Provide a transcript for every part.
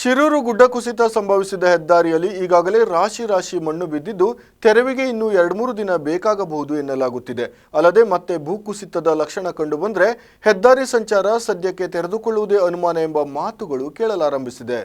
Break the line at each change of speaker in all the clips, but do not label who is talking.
ಶಿರೂರು ಗುಡ್ಡ ಕುಸಿತ ಸಂಭವಿಸಿದ ಹೆದ್ದಾರಿಯಲ್ಲಿ ಈಗಾಗಲೇ ರಾಶಿ ರಾಶಿ ಮಣ್ಣು ಬಿದ್ದಿದ್ದು ತೆರವಿಗೆ ಇನ್ನೂ ಎರಡ್ಮೂರು ದಿನ ಬೇಕಾಗಬಹುದು ಎನ್ನಲಾಗುತ್ತಿದೆ. ಅಲ್ಲದೆ ಮತ್ತೆ ಭೂಕುಸಿತದ ಲಕ್ಷಣ ಕಂಡುಬಂದರೆ ಹೆದ್ದಾರಿ ಸಂಚಾರ ಸದ್ಯಕ್ಕೆ ತೆರೆದುಕೊಳ್ಳುವುದೇ ಅನುಮಾನ ಎಂಬ ಮಾತುಗಳು ಕೇಳಲಾರಂಭಿಸಿದೆ.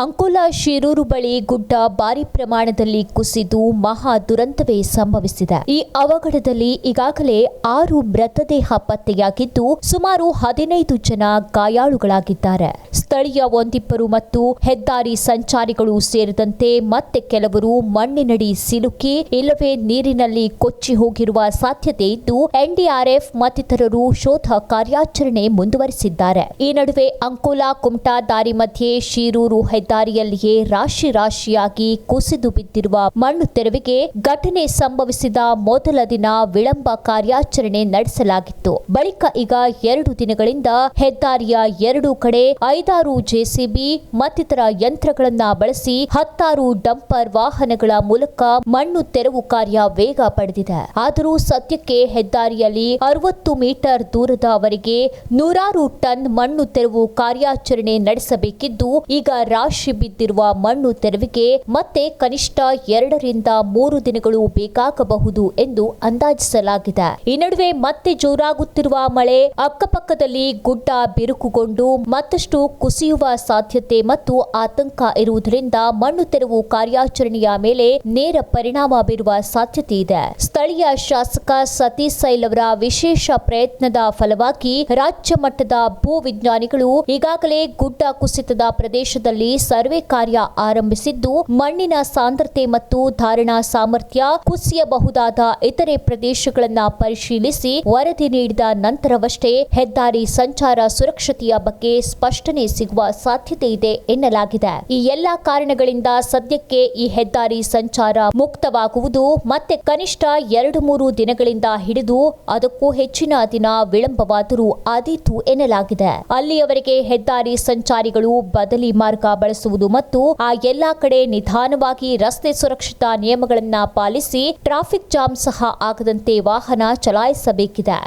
ಅಂಕೋಲಾ ಶಿರೂರು ಬಳಿ ಗುಡ್ಡ ಭಾರಿ ಪ್ರಮಾಣದಲ್ಲಿ ಕುಸಿದು ಮಹಾ ದುರಂತವೇ ಸಂಭವಿಸಿದೆ. ಈ ಅವಘಡದಲ್ಲಿ ಈಗಾಗಲೇ ಆರು ಮೃತದೇಹ ಪತ್ತೆಯಾಗಿದ್ದು, ಸುಮಾರು ಹದಿನೈದು ಜನ ಗಾಯಾಳುಗಳಾಗಿದ್ದಾರೆ. ಸ್ಥಳೀಯ ಒಂದಿಬ್ಬರು ಮತ್ತು ಹೆದ್ದಾರಿ ಸಂಚಾರಿಗಳು ಸೇರಿದಂತೆ ಮತ್ತೆ ಕೆಲವರು ಮಣ್ಣಿನಡಿ ಸಿಲುಕಿ, ಇಲ್ಲವೇ ನೀರಿನಲ್ಲಿ ಕೊಚ್ಚಿ ಹೋಗಿರುವ ಸಾಧ್ಯತೆ ಇದ್ದು, ಎನ್ಡಿಆರ್ಎಫ್ ಮತ್ತಿತರರು ಶೋಧ ಕಾರ್ಯಾಚರಣೆ ಮುಂದುವರಿಸಿದ್ದಾರೆ. ಈ ನಡುವೆ ಅಂಕೋಲಾ ಕುಮಟಾ ದಾರಿ ಮಧ್ಯೆ ಶಿರೂರು ಹೆದ್ದಾರಿಯಲ್ಲಿಯೇ ರಾಶಿ ರಾಶಿಯಾಗಿ ಕುಸಿದು ಬಿದ್ದಿರುವ ಮಣ್ಣು ತೆರವಿಗೆ ಘಟನೆ ಸಂಭವಿಸಿದ ಮೊದಲ ದಿನ ವಿಳಂಬ ಕಾರ್ಯಾಚರಣೆ ನಡೆಸಲಾಗಿತ್ತು. ಬಳಿಕ ಈಗ ಎರಡು ದಿನಗಳಿಂದ ಹೆದ್ದಾರಿಯ ಎರಡು ಕಡೆ ಐದಾರು ಜೆಸಿಬಿ ಮತ್ತಿತರ ಯಂತ್ರಗಳನ್ನ ಬಳಸಿ ಹತ್ತಾರು ಡಂಪರ್ ವಾಹನಗಳ ಮೂಲಕ ಮಣ್ಣು ತೆರವು ಕಾರ್ಯ ವೇಗ ಪಡೆದಿದೆ. ಆದರೂ ಸದ್ಯಕ್ಕೆ ಹೆದ್ದಾರಿಯಲ್ಲಿ ಅರವತ್ತು ಮೀಟರ್ ದೂರದವರೆಗೆ ನೂರಾರು ಟನ್ ಮಣ್ಣು ತೆರವು ಕಾರ್ಯಾಚರಣೆ ನಡೆಸಬೇಕಿದ್ದು, ಈಗ ರಾಶಿ ಬಿದ್ದಿರುವ ಮಣ್ಣು ತೆರವಿಗೆ ಮತ್ತೆ ಕನಿಷ್ಠ ಎರಡರಿಂದ ಮೂರು ದಿನಗಳು ಬೇಕಾಗಬಹುದು ಎಂದು ಅಂದಾಜಿಸಲಾಗಿದೆ. ಈ ನಡುವೆ ಮತ್ತೆ ಜೋರಾಗುತ್ತಿರುವ ಮಳೆ, ಅಕ್ಕಪಕ್ಕದಲ್ಲಿ ಗುಡ್ಡ ಬಿರುಕುಗೊಂಡು ಮತ್ತಷ್ಟು ಕುಸಿಯುವ ಸಾಧ್ಯತೆ ಮತ್ತು ಆತಂಕ ಇರುವುದರಿಂದ ಮಣ್ಣು ತೆರವು ಕಾರ್ಯಾಚರಣೆಯ ಮೇಲೆ ನೇರ ಪರಿಣಾಮ ಬೀರುವ ಸಾಧ್ಯತೆ ಇದೆ. ಸ್ಥಳೀಯ ಶಾಸಕ ಸತೀಶ್ ಸೈಲ್ ಅವರ ವಿಶೇಷ ಪ್ರಯತ್ನದ ಫಲವಾಗಿ ರಾಜ್ಯ ಮಟ್ಟದ ಭೂ ವಿಜ್ಞಾನಿಗಳು ಈಗಾಗಲೇ ಗುಡ್ಡ ಕುಸಿತದ ಪ್ರದೇಶದಲ್ಲಿ ಸರ್ವೆ ಕಾರ್ಯ ಆರಂಭಿಸಿದ್ದು, ಮಣ್ಣಿನ ಸಾಂದ್ರತೆ ಮತ್ತು ಧಾರಣಾ ಸಾಮರ್ಥ್ಯ ಕುಸಿಯಬಹುದಾದ ಇತರೆ ಪ್ರದೇಶಗಳನ್ನು ಪರಿಶೀಲಿಸಿ ವರದಿ ನೀಡಿದ ನಂತರವಷ್ಟೇ ಹೆದ್ದಾರಿ ಸಂಚಾರ ಸುರಕ್ಷತೆಯ ಬಗ್ಗೆ ಸ್ಪಷ್ಟನೆ ಸಿಗುವ ಸಾಧ್ಯತೆ ಇದೆ ಎನ್ನಲಾಗಿದೆ. ಈ ಎಲ್ಲಾ ಕಾರಣಗಳಿಂದ ಸದ್ಯಕ್ಕೆ ಈ ಹೆದ್ದಾರಿ ಸಂಚಾರ ಮುಕ್ತವಾಗುವುದು ಮತ್ತೆ ಕನಿಷ್ಠ ಎರಡು ಮೂರು ದಿನಗಳಿಂದ ಹಿಡಿದು ಅದಕ್ಕೂ ಹೆಚ್ಚಿನ ದಿನ ವಿಳಂಬವಾದರೂ ಆದೀತು ಎನ್ನಲಾಗಿದೆ. ಅಲ್ಲಿಯವರೆಗೆ ಹೆದ್ದಾರಿ ಸಂಚಾರಿಗಳು ಬದಲಿ ಮಾರ್ಗ ಬಳಸುವುದು ಮತ್ತು ಆ ಎಲ್ಲಾ ಕಡೆ ನಿಧಾನವಾಗಿ ರಸ್ತೆ ಸುರಕ್ಷತಾ ನಿಯಮಗಳನ್ನು ಪಾಲಿಸಿ ಟ್ರಾಫಿಕ್ ಜಾಮ್ ಸಹ ಆಗದಂತೆ ವಾಹನ ಚಲಾಯಿಸಬೇಕಿದೆ.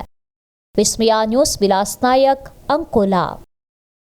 ವಿಸ್ಮಯ ನ್ಯೂಸ್, ವಿಲಾಸ್ ನಾಯಕ್, ಅಂಕೋಲಾ.